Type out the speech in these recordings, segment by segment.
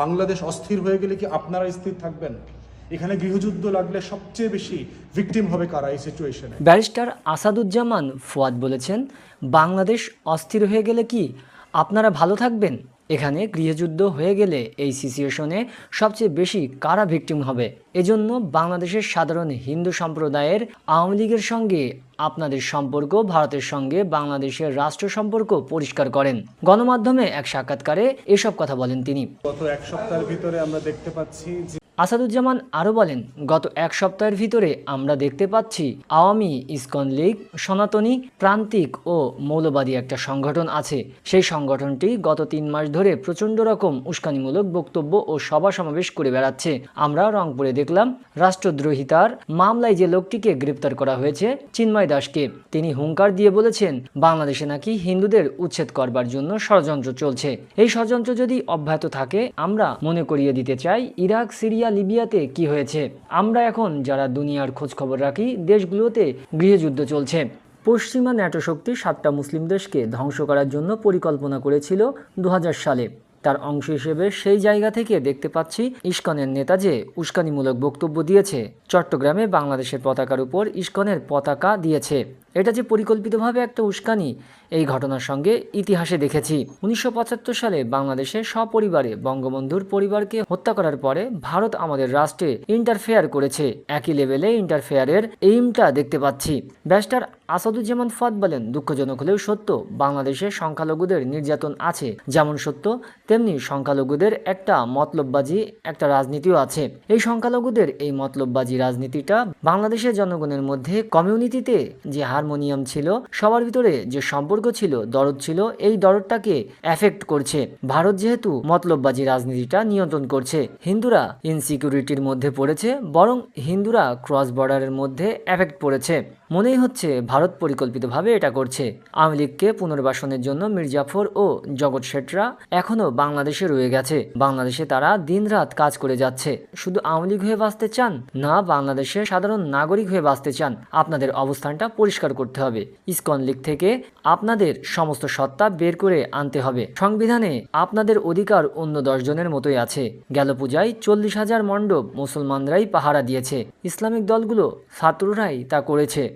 বাংলাদেশ অস্থির হয়ে গেলে কি আপনারা স্থির থাকবেন? এখানে গৃহযুদ্ধ লাগলে সবচেয়ে বেশি ভিকটিম হবে কারা এই সিচুয়েশনে ব্যারিস্টার আসাদুজ্জামান ফুয়াদ বলেছেন, বাংলাদেশ অস্থির হয়ে গেলে কি আপনারা ভালো থাকবেন? এখানে গৃহযুদ্ধ হয়ে গেলে এই সিচুয়েশনে সবচেয়ে বেশি কারা ভিকটিম হবে? এজন্য বাংলাদেশের সাধারণ হিন্দু সম্প্রদায়ের আওয়ামী লীগের সঙ্গে আপনাদের সম্পর্ক, ভারতের সঙ্গে বাংলাদেশের রাষ্ট্র সম্পর্ক পরিষ্কার করেন। গণমাধ্যমে এক সাক্ষাৎকারে এসব কথা বলেন তিনি। গত এক সপ্তাহের ভিতরে আমরা দেখতে পাচ্ছি যে আসাদুজ্জামান আরও বলেন, গত এক সপ্তাহের ভিতরে আমরা দেখতে পাচ্ছি আওয়ামী, ইসকন লীগ, সনাতনী, প্রান্তিক ও মৌলবাদী একটা সংগঠন আছে। সেই সংগঠনটি গত তিন মাস ধরে প্রচণ্ড রকম উস্কানিমূলক বক্তব্য ও সভা সমাবেশ করে বেড়াচ্ছে। আমরা রংপুরে দেখলাম, রাষ্ট্রদ্রোহিতার মামলায় যে লোকটিকে গ্রেপ্তার করা হয়েছে, চিন্ময় দাসকে। তিনি হুঙ্কার দিয়ে বলেছেন, বাংলাদেশে নাকি হিন্দুদের উচ্ছেদ করবার জন্য ষড়যন্ত্র চলছে। এই ষড়যন্ত্র যদি অব্যাহত থাকে, আমরা মনে করিয়ে দিতে চাই, ইরাক, সিরিয়া লিবিয়াতে কি হয়েছে? আমরা এখন যারা দুনিয়ার খোঁজ খবর রাখি, দেশগুলোতে গৃহযুদ্ধ চলছে। পশ্চিমা ন্যাটো শক্তি সাতটা মুসলিম দেশকে ধ্বংস করার জন্য পরিকল্পনা করেছিল দু হাজার সালে। তার অংশ হিসেবে সেই জায়গা থেকে দেখতে পাচ্ছি ইস্কনের নেতা যে উস্কানিমূলক বক্তব্য দিয়েছে, চট্টগ্রামে বাংলাদেশের পতাকার উপর ইস্কনের পতাকা দিয়েছে। এটা যে পরিকল্পিতভাবে একটা উস্কানি, এই ঘটনার সঙ্গে ইতিহাসে দেখেছি। উনিশশো সালে বাংলাদেশে সপরিবারে বঙ্গবন্ধুর পরিবারকে হত্যা করার পরে ভারত আমাদের রাষ্ট্রে ইন্টারফেয়ার করেছে। একই লেভেলে ইন্টারফেয়ারের এইমটা দেখতে পাচ্ছি। ব্যারিস্টার আসাদুজ্জামান ফাদ বলেন, দুঃখজনক হলেও সত্য, বাংলাদেশে সংখ্যালঘুদের নির্যাতন আছে। যেমন সত্য, তেমনি সংখ্যালঘুদের একটা মতলববাজি, একটা রাজনীতিও আছে। এই সংখ্যালঘুদের এই মতলববাজি রাজনীতিটা বাংলাদেশের জনগণের মধ্যে কমিউনিটিতে যে হারমোনিয়াম ছিল, সবার ভিতরে যে সম্পর্ক ছিল, দরদ ছিল, এই দরদটাকে এফেক্ট করছে। ভারত যেহেতু মতলববাজি রাজনীতিটা নিয়ন্ত্রণ করছে, হিন্দুরা ইনসিকিউরিটির মধ্যে পড়েছে, বরং হিন্দুরা ক্রস বর্ডারের মধ্যে এফেক্ট পড়েছে। মনেই হচ্ছে ভারত পরিকল্পিতভাবে এটা করছে। আওয়ামী লীগকে পুনর্বাসনের জন্য মির্জাফর ও জগৎ শেঠরা এখনও বাংলাদেশে রয়ে গেছে। বাংলাদেশে তারা দিনরাত কাজ করে যাচ্ছে। শুধু আওয়ামী লীগ হয়ে বাঁচতে চান না, বাংলাদেশের সাধারণ নাগরিক হয়ে বাঁচতে চান। আপনাদের অবস্থানটা পরিষ্কার করতে হবে। ইসকন লীগ থেকে আপনাদের সমস্ত সত্তা বের করে আনতে হবে। সংবিধানে আপনাদের অধিকার অন্য দশজনের মতোই আছে। গেল পূজায় চল্লিশ হাজার মণ্ডপ মুসলমানরাই পাহারা দিয়েছে। ইসলামিক দলগুলো ছাত্ররাই তা করেছে।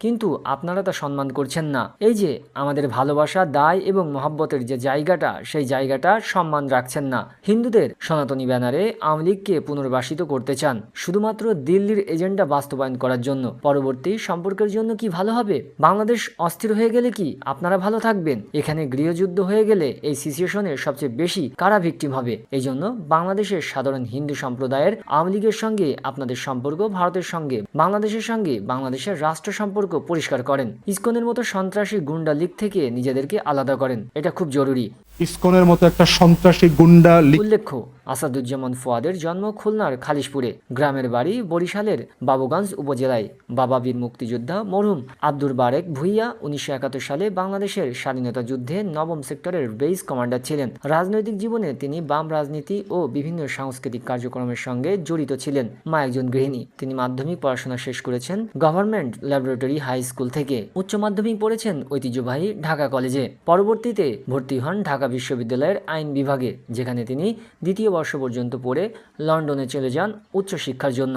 কিন্তু আপনারা তা সম্মান করছেন না। এই যে, আমাদের ভালোবাসা, দায় এবং মহাব্বতের যে জায়গাটা, সেই জায়গাটা সম্মান রাখছেন না। হিন্দুদের সনাতনী ব্যানারে আওয়ামী লীগকে পুনর্বাসিত করতে চান, শুধুমাত্র দিল্লির এজেন্ডা বাস্তবায়ন করার জন্য। পরবর্তী সম্পর্কের জন্য কি ভালো হবে? বাংলাদেশ অস্থির হয়ে গেলে কি আপনারা ভালো থাকবেন? এখানে গৃহযুদ্ধ হয়ে গেলে এই সিচুয়েশনের সবচেয়ে বেশি কারা ভিকটিম হবে? এই জন্য বাংলাদেশের সাধারণ হিন্দু সম্প্রদায়ের আওয়ামী লীগের সঙ্গে আপনাদের সম্পর্ক, ভারতের সঙ্গে বাংলাদেশের সঙ্গে বাংলাদেশের রাষ্ট্র সম্পর্ক পরিষ্কার করেন। ইস্কনের মতো সন্ত্রাসী গুন্ডা লিগ থেকে নিজেদেরকে আলাদা করেন। এটা খুব জরুরি। ইসকনের মতো একটা সন্ত্রাসী গুন্ডা উল্লেখ্য, আসাদুজ্জামান ফুয়াদের জন্ম খুলনার খালিশপুরে, গ্রামের বাড়ি বরিশালের বাবুগঞ্জ উপজেলায়। বাবা বীর মুক্তিযোদ্ধা মরহুম আব্দুর বারেক ভুইয়া উনিশশো একাত্তর সালে বাংলাদেশের স্বাধীনতা যুদ্ধে নবম সেক্টরের বেস কমান্ডার ছিলেন। রাজনৈতিক জীবনে তিনি বাম রাজনীতি ও বিভিন্ন সাংস্কৃতিক কার্যক্রমের সঙ্গে জড়িত ছিলেন। মা একজন গৃহিণী, তিনি মাধ্যমিক পড়াশোনা শেষ করেছেন গভর্নমেন্ট ল্যাবরেটরি হাই স্কুল থেকে। উচ্চ মাধ্যমিক পড়েছেন ঐতিহ্যবাহী ঢাকা কলেজে। পরবর্তীতে ভর্তি হন ঢাকা বিশ্ববিদ্যালয়ের আইন বিভাগে যেখানে তিনি দ্বিতীয় বর্ষ পর্যন্ত পড়ে লন্ডনে চলে যান উচ্চশিক্ষার জন্য।